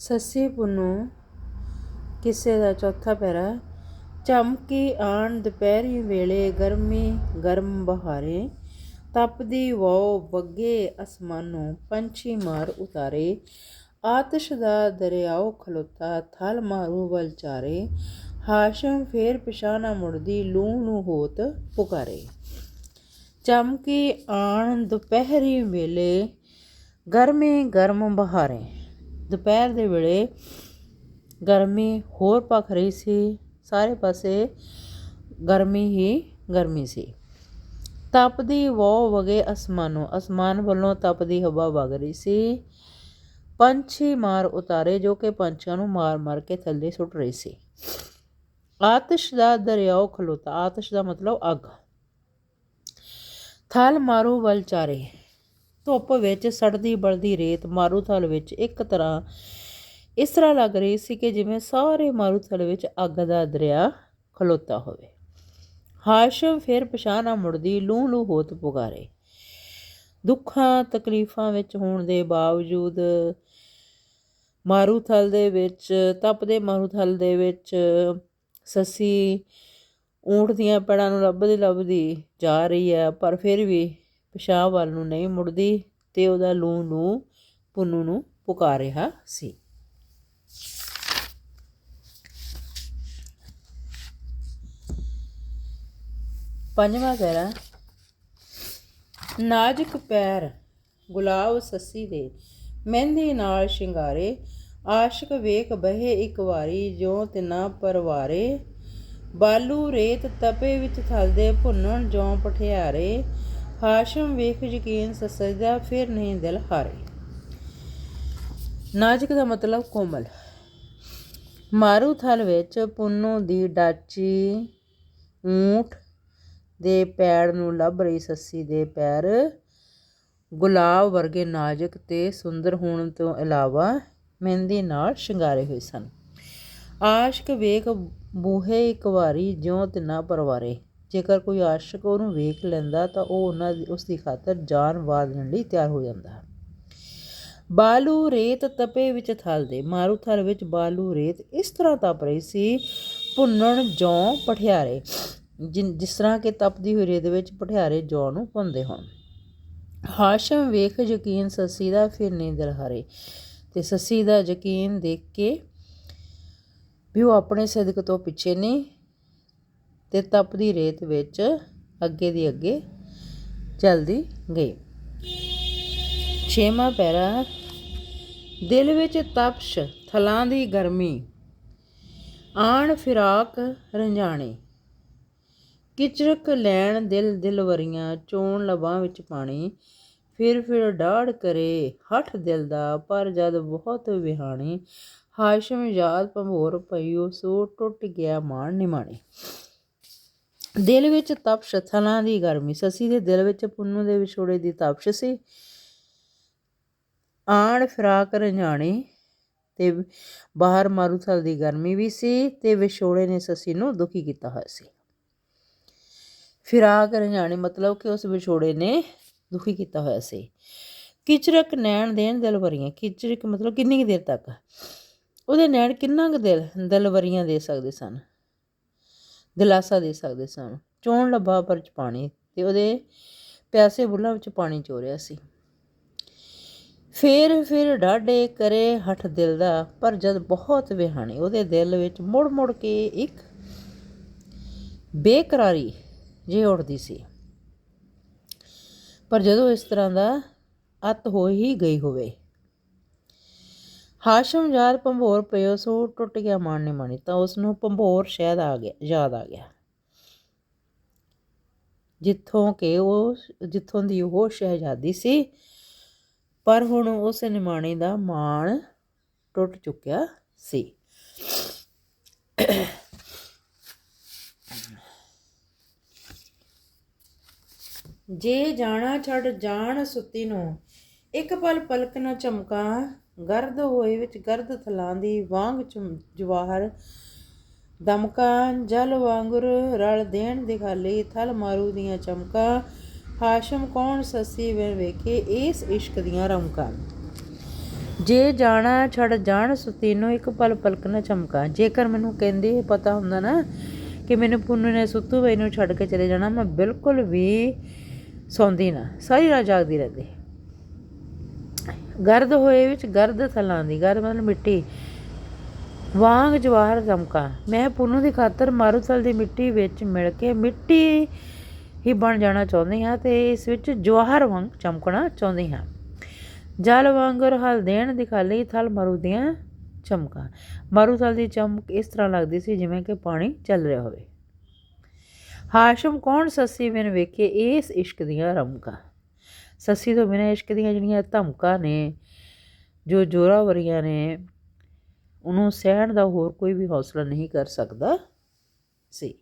ਸੱਸੀ ਪੁੰਨੂ ਕਿਸੇ ਦਾ ਚੌਥਾ ਪੈਰਾ, ਚਮਕੀ ਆਣ ਦੁਪਹਿਰੀ ਵੇਲੇ ਗਰਮੀ ਗਰਮ ਬਹਾਰੇ ਤਪਦੀ ਵੋ ਬੱਗੇ ਅਸਮਾਨੋਂ ਪੰਛੀ ਮਾਰ ਉਤਾਰੇ, ਆਤਸ਼ ਦਾ ਦਰਿਆਓ ਖਲੋਤਾ ਥਲ ਮਾਰੂ ਵਲ ਚਾਰੇ, ਹਾਸ਼ਮ ਫੇਰ ਪਿਛਾਨਾ ਮੁੜਦੀ ਲੂ ਨੂੰ ਹੋਤ ਪੁਕਾਰੇ। ਚਮਕੀ ਆਣ ਦੁਪਹਿਰੀ ਵੇਲੇ ਗਰਮੀ ਗਰਮ ਬਹਾਰੇ ਦੁਪਹਿਰ ਦੇ ਵੇਲੇ ਗਰਮੀ ਹੋਰ ਭਖ ਰਹੀ ਸੀ, ਸਾਰੇ ਪਾਸੇ ਗਰਮੀ ਹੀ ਗਰਮੀ ਸੀ। ਤਪਦੀ ਵੋ ਵਗੇ ਅਸਮਾਨੋਂ, ਅਸਮਾਨ ਵੱਲੋਂ ਤਪਦੀ ਹਵਾ ਵਗ ਰਹੀ ਸੀ। ਪੰਛੀ ਮਾਰ ਉਤਾਰੇ ਜੋ ਕਿ ਪੰਛੀਆਂ ਨੂੰ ਮਾਰ ਮਾਰ ਕੇ ਥੱਲੇ ਸੁੱਟ ਰਹੀ ਸੀ। ਆਤਿਸ਼ ਦਾ ਦਰਿਆਓ ਖਲੋਤਾ, ਆਤਿਸ਼ ਦਾ ਮਤਲਬ ਅੱਗ। ਥਲ ਮਾਰੂ ਵਲ ਚਾਰੇ ਧੁੱਪ ਵਿੱਚ ਸੜਦੀ ਬਲਦੀ ਰੇਤ ਮਾਰੂਥਲ ਵਿੱਚ ਇੱਕ ਤਰ੍ਹਾਂ ਇਸ ਤਰ੍ਹਾਂ ਲੱਗ ਰਹੀ ਸੀ ਕਿ ਜਿਵੇਂ ਸਾਰੇ ਮਾਰੂਥਲ ਵਿੱਚ ਅੱਗ ਦਾ ਦਰਿਆ ਖਲੋਤਾ ਹੋਵੇ। ਹਾਸ਼ਮ ਫਿਰ ਪਛਾਣਾ ਮੁੜਦੀ ਲੂ ਲੂ ਹੋਤ ਪੁਕਾਰੇ। ਦੁੱਖਾਂ, ਤਕਲੀਫਾਂ ਵਿੱਚ ਹੋਣ ਦੇ ਬਾਵਜੂਦ ਮਾਰੂਥਲ ਦੇ ਵਿੱਚ ਤਪਦੇ ਮਾਰੂਥਲ ਦੇ ਵਿੱਚ ਸੱਸੀ ਊਂਠ ਦੀਆਂ ਪੈੜਾਂ ਨੂੰ ਲੱਭਦੀ ਲੱਭਦੀ ਜਾ ਰਹੀ ਹੈ, ਪਰ ਫਿਰ ਵੀ ਪਿਸ਼ਾਬ ਵੱਲ ਨੂੰ ਨਹੀਂ ਮੁੜਦੀ ਤੇ ਉਹਦਾ ਲੂ ਨੂੰ, ਪੁੰਨੂ ਨੂੰ ਪੁਕਾਰ ਰਿਹਾ ਸੀ। ਪੰਜਵਾਂ ਪੈਰਾ, ਨਾਜ਼ੁਕ ਪੈਰ ਗੁਲਾਬ ਸੱਸੀ ਦੇ ਮਹਿੰਦੀ ਨਾਲ ਸ਼ਿੰਗਾਰੇ, ਆਸ਼ਿਕ ਵੇਖ ਬਹੇ ਇੱਕ ਵਾਰੀ ਜੋ ਤਿਨਾ ਪਰਵਾਰੇ, ਬਾਲੂ ਰੇਤ ਤਪੇ ਵਿੱਚ ਥਲਦੇ ਭੁੰਨਣ ਜੋ ਪਠਿਆਰੇ ਹਾਸ਼ਮ ਵੇਖ ਯਕੀਨ ਸਸਜਦਾ ਫਿਰ ਨਹੀਂ ਦਿਲ ਹਾਰੇ। ਨਾਜ਼ੁਕ ਦਾ ਮਤਲਬ ਕੋਮਲ। ਮਾਰੂ ਥਲ ਵਿੱਚ ਪੁੰਨੂ ਦੀ ਡਾਚੀ ਊਂਠ ਦੇ ਪੈਰ ਨੂੰ ਲੱਭ ਰਹੀ ਸੱਸੀ ਦੇ ਪੈਰ। ਗੁਲਾਬ ਵਰਗੇ ਨਾਜ਼ੁਕ ਤੇ ਸੁੰਦਰ ਹੋਣ ਤੋਂ ਇਲਾਵਾ ਮਹਿੰਦੀ ਨਾਲ ਸ਼ਿੰਗਾਰੇ ਹੋਏ ਸਨ। ਆਸ਼ਕ ਵੇਖ ਬੂਹੇ ਇੱਕ ਵਾਰੀ ਜਿਉਂ ਤਿੰਨਾ ਪਰਵਾਰੇ। ਜੇਕਰ ਕੋਈ ਆਸ਼ਕ ਉਹਨੂੰ ਵੇਖ ਲੈਂਦਾ ਤਾਂ ਉਹ ਉਹਨਾਂ ਦੀ, ਉਸ ਦੀ ਖਾਤਰ ਜਾਨ ਵਾਰਨ ਲਈ ਤਿਆਰ ਹੋ ਜਾਂਦਾ ਬਾਲੂ ਰੇਤ ਤਪੇ ਵਿੱਚ ਥਲਦੇ ਮਾਰੂਥਲ ਵਿੱਚ ਬਾਲੂ ਰੇਤ ਇਸ ਤਰ੍ਹਾਂ ਤਪ ਰਹੀ ਸੀ, ਭੁੰਨਣ ਜੌਂ ਪਠਿਆਰੇ ਜਿਸ ਤਰ੍ਹਾਂ ਕਿ ਤਪਦੀ ਹੋਈ ਰੇਤ ਵਿੱਚ ਪਠਿਆਰੇ ਜੌਂ ਨੂੰ ਭੁੰਨਦੇ ਹੋਣ। ਹਾਸ਼ਮ ਵੇਖ ਯਕੀਨ ਸੱਸੀ ਦਾ, ਫਿਰ ਨਹੀਂ ਦਿਲ ਹਾਰੇ। ਤੇ ਸੱਸੀ ਦਾ ਯਕੀਨ ਦੇਖ ਕੇ ਵੀ ਉਹ ਆਪਣੇ ਸਦਕ ਤੋਂ ਪਿੱਛੇ ਨਹੀਂ ਤੇ ਤਪਦੀ ਰੇਤ ਵਿੱਚ ਅੱਗੇ ਦੀ ਅੱਗੇ ਚਲਦੀ ਗਈ। ਛੇਵਾਂ ਪੈਰਾ, ਦਿਲ ਵਿੱਚ ਤਪਸ਼, ਥਲਾਂ ਦੀ ਗਰਮੀ, ਆਣ ਫਿਰਾਕ ਰੰਜਾਣੇ ਕਿਚਰਕ ਲੈਣ ਦਿਲ ਦਿਲਵਰੀਆਂ ਚੋਣ ਲਬਾਂ ਵਿੱਚ ਪਾਣੀ। ਫਿਰ ਫਿਰ ਡਾੜ ਕਰੇ, ਹੱਠ ਦਿਲ ਦਾ, ਪਰ ਜਦ ਬਹੁਤ ਵਿਹਾਣੀ, ਹਾਸ਼ਮ ਯਾਦ ਭੰਬੋਰ ਪਈਓ, ਸੋ ਟੁੱਟ ਗਿਆ ਮਾਣ ਨਿਮਾਣੀ। ਦਿਲ ਵਿੱਚ ਤਪਸ਼ ਥਲਾਂ ਦੀ ਗਰਮੀ। ਸੱਸੀ ਦੇ ਦਿਲ ਵਿੱਚ ਪੁੰਨੂ ਦੇ ਵਿਛੋੜੇ ਦੀ ਤਪਸ਼ ਸੀ। ਆਣ ਫਿਰਾਕ ਰੰਜਾਣੇ ਤੇ ਬਾਹਰ ਮਾਰੂਥਲ ਦੀ ਗਰਮੀ ਵੀ ਸੀ ਤੇ ਵਿਛੋੜੇ ਨੇ ਸੱਸੀ ਨੂੰ ਦੁਖੀ ਕੀਤਾ ਹੋਇਆ ਸੀ। ਫਿਰਾਕ ਰੰਜਾਣੇ ਮਤਲਬ ਕਿ ਉਸ ਵਿਛੋੜੇ ਨੇ ਦੁਖੀ ਕੀਤਾ ਹੋਇਆ ਸੀ। ਕਿਚਰਕ ਨੈਣ ਦੇਣ ਦਿਲਵਰੀਆਂ ਕਿਚਰਕ ਮਤਲਬ ਕਿੰਨੀ ਦੇਰ ਤੱਕ? ਉਹਦੇ ਨੈਣ ਕਿੰਨਾ ਕੁ ਦਿਲ ਦਿਲਵਰੀਆਂ ਦੇ ਸਕਦੇ ਸਨ? ਦਿਲਾਸਾ ਦੇ ਸਕਦੇ ਸਨ। ਚੋਣ ਲੱਭਾ ਪਰ ਚ ਪਾਣੀ ਤੇ ਉਹਦੇ ਪਿਆਸੇ ਬੁੱਲਾਂ ਵਿੱਚ ਪਾਣੀ ਚੋਰਿਆ ਸੀ। ਫੇਰ, ਫਿਰ ਡਾਢੇ ਕਰੇ ਹੱਠ ਦਿਲ ਦਾ, ਪਰ ਜਦ ਬਹੁਤ ਵਿਹਾਣੀ ਉਹਦੇ ਦਿਲ ਵਿੱਚ ਮੁੜ ਮੁੜ ਕੇ ਇੱਕ ਬੇਕਰਾਰੀ ਜੇ ਉੱਠਦੀ ਸੀ। ਪਰ ਜਦੋਂ ਇਸ ਤਰ੍ਹਾਂ ਦਾ ਅਤ ਹੋ ਹੀ ਗਈ ਹੋਵੇ ਹਾਸ਼ਮ ਯਾਦ ਭੰਬੋਰ ਪਿਓ ਸੋ ਟੁੱਟ ਗਿਆ ਮਾਣ ਨੇ ਤਾਂ ਉਸ ਨੂੰ ਭੰਬੋਰ ਸ਼ਾਇਦ ਆ ਗਿਆ, ਯਾਦ ਆ ਗਿਆ। ਜਿੱਥੋਂ ਕਿ ਉਹ, ਜਿੱਥੋਂ ਦੀ ਉਹ ਸ਼ਹਿਜ਼ਾਦੀ ਸੀ, ਪਰ ਹੁਣ ਉਸ ਨਿਮਾਣੇ ਦਾ ਮਾਣ ਟੁੱਟ ਚੁੱਕਿਆ ਸੀ। ਜੇ ਜਾਣਾ ਛੱਡ ਜਾਣ ਸੁੱਤੀ ਨੂੰ ਇੱਕ ਪਲ ਪਲਕ ਨਾ ਚਮਕਾ, ਗਰਦ ਹੋਏ ਵਿੱਚ ਗਰਦ ਥਲਾਂਦੀ ਵਾਂਗ ਜਵਾਹਰ ਦਮਕਾ, ਜਲ ਵਾਂਗੁਰ ਰਲ ਦੇਣ ਦਿਖਾਲੀ, ਥਲ ਮਾਰੂ ਦੀਆਂ ਚਮਕਾ। ਹਾਸ਼ਮ ਕੌਣ ਸੱਸੀ ਵੇ ਵੇਖੇ, ਇਸ ਇਸ਼ਕ ਦੀਆਂ ਰਮਕਾਂ ਜੇ ਜਾਣਾ ਛੱਡ ਜਾਣ ਸੁਤੀਨੋ ਇੱਕ ਪਲ ਪਲਕ ਨਾ ਚਮਕਾ। ਜੇਕਰ ਮੈਨੂੰ ਕਹਿੰਦੇ ਪਤਾ ਹੁੰਦਾ ਨਾ ਕਿ ਮੈਨੂੰ ਪੁੰਨ ਨੇ ਸੁੱਤੂ ਪਈ ਨੂੰ ਛੱਡ ਕੇ ਚਲੇ ਜਾਣਾ, ਮੈਂ ਬਿਲਕੁਲ ਵੀ ਸੌਂਦੀ ਨਾ। ਸਾਰੀ ਰਾਤ ਜਾਗਦੀ ਰਹਿੰਦੀ। ਗਰਦ ਹੋਏ ਵਿੱਚ ਗਰਦ ਥਲਾਂ ਦੀ, ਗਰਦ ਮਤਲਬ ਮਿੱਟੀ। ਵਾਂਗ ਜਵਾਹਰ ਚਮਕਾ ਮੈਂ ਪੁੰਨੂ ਦੀ ਖਾਤਰ ਮਾਰੂਥਲ ਦੀ ਮਿੱਟੀ ਵਿੱਚ ਮਿਲ ਕੇ ਮਿੱਟੀ ਹੀ ਬਣ ਜਾਣਾ ਚਾਹੁੰਦੀ ਹਾਂ ਤੇ ਇਸ ਵਿੱਚ ਜਵਾਹਰ ਵਾਂਗ ਚਮਕਣਾ ਚਾਹੁੰਦੀ ਹਾਂ। ਜਲ ਵਾਂਗਰ ਹਲ ਦੇਣ ਦਿਖਾਲੀ ਥਲ ਮਰੂ ਦੀਆਂ ਚਮਕਾਂ। ਮਾਰੂਥਲ ਦੀ ਚਮਕ ਇਸ ਤਰ੍ਹਾਂ ਲੱਗਦੀ ਸੀ ਜਿਵੇਂ ਕਿ ਪਾਣੀ ਚੱਲ ਰਿਹਾ ਹੋਵੇ। ਹਾਸ਼ਮ ਕੌਣ ਸੱਸੀ ਬਿਨ ਵੇਖੇ ਇਸ ਇਸ਼ਕ ਦੀਆਂ ਰਮਕਾਂ। ਸੱਸੀ ਤੋਂ ਬਿਨਾਂ ਇਸ਼ਕ ਦੀਆਂ ਜਿਹੜੀਆਂ ਧਮਕਾਂ ਨੇ, ਜੋ ਜੋਰਾਵਰੀਆਂ ਨੇ, ਉਹਨੂੰ ਸਹਿਣ ਦਾ ਹੋਰ ਕੋਈ ਵੀ ਹੌਸਲਾ ਨਹੀਂ ਕਰ ਸਕਦਾ। ਸੀ।